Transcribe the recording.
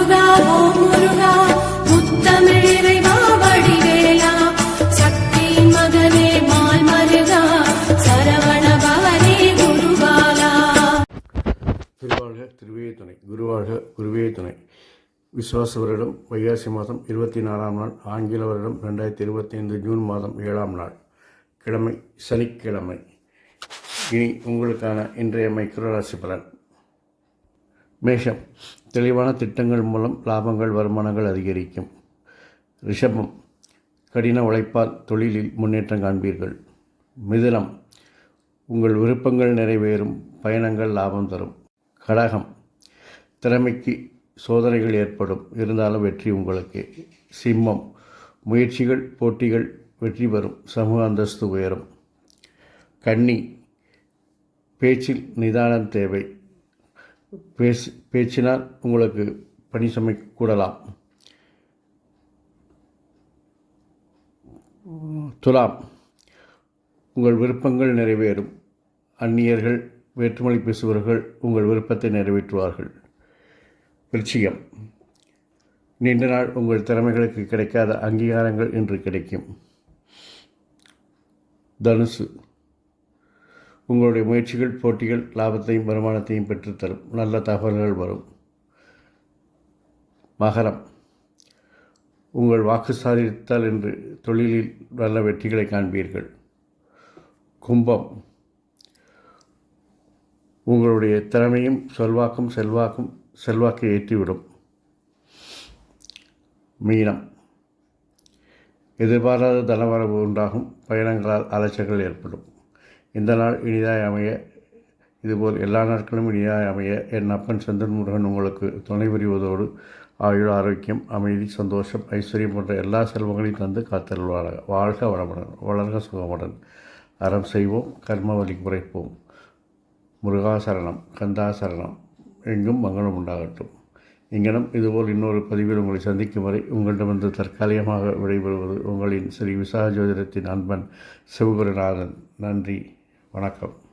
முருகா ஓ முருகா முத்தமிழ் வடிவேலா. சக்தியின் மகனே மால் மருகா சரவண பவனே திருவாழ்க திருவே துணை குருவாழ்க குருவே துணை. விசுவாச வருடம் வைகாசி மாதம் இருபத்தி நாலாம் நாள் ஆங்கில வருடம் ரெண்டாயிரத்தி இருபத்தி ஐந்து ஜூன் மாதம் ஏழாம் நாள். கிழமை சனிக்கிழமை. இனி உங்களுக்கான இன்றைய மைக்ரோராசி பலன். மேஷம். தெளிவான திட்டங்கள் மூலம் லாபங்கள் வருமானங்கள் அதிகரிக்கும். ரிஷபம். கடின உழைப்பால் தொழிலில் முன்னேற்றம் காண்பீர்கள். மிதுனம். உங்கள் விருப்பங்கள் நிறைவேறும் பயணங்கள் லாபம் தரும். கடகம். திறமைக்கு சோதனைகள் ஏற்படும். இருந்தாலும் வெற்றி உங்களுக்கு. சிம்மம். முயற்சிகள் போட்டிகள் வெற்றி பெறும். சமூக அந்தஸ்து உயரும். கன்னி. பேச்சில் நிதானம் தேவை. பேசு பேச்சினால் உங்களுக்கு பணி சுமை கூடலாம். துலாம். உங்கள் விருப்பங்கள் நிறைவேறும். அந்நியர்கள் வேற்றுமொழி பேசுபவர்கள் உங்கள் விருப்பத்தை நிறைவேற்றுவார்கள். விருச்சிகம். நீண்ட நாள் உங்கள் திறமைகளுக்கு கிடைக்காத அங்கீகாரங்கள் இன்று கிடைக்கும். தனுசு. உங்களுடைய முயற்சிகள் போட்டிகள் லாபத்தையும் வருமானத்தையும் பெற்றுத்தரும். நல்ல தகவல்கள் வரும். மகரம். உங்கள் வாக்கு சாதித்தால் என்று தொழிலில் நல்ல வெற்றிகளை காண்பீர்கள். கும்பம். உங்களுடைய திறமையும் செல்வாக்கும் செல்வாக்கும் செல்வாக்கை ஏற்றிவிடும். மீனம். எதிர்பாராத தனவரவு உண்டாகும். பயணங்களால் அலைச்சல்கள் ஏற்படும். இந்த நாள் இனிதாய் அமைய இதுபோல் எல்லா நாட்களும் இனிதாய் அமைய என் அப்பன் செந்தன் முருகன் உங்களுக்கு துணை புரிவதோடு ஆயுள் ஆரோக்கியம் அமைதி சந்தோஷம் ஐஸ்வர்யம் போன்ற எல்லா செல்வங்களையும் தந்து காத்தருள்வாராக. வாழ்க வளமுடன் வளர்க சுகமுடன். அறம் செய்வோம் கர்ம வழி குறைப்போம். முருகாசரணம் கந்தாசரணம் எங்கும் மங்களம் உண்டாகட்டும். இங்கனம் இதுபோல் இன்னொரு பதிவில் உங்களை சந்திக்கும் வரை உங்களிடமிருந்து தற்காலிகமாக விடைபெறுவது உங்களின் ஸ்ரீ விசா ஜோதிடத்தின் அன்பன் சிவகுருநாதன். நன்றி. வணக்கம்.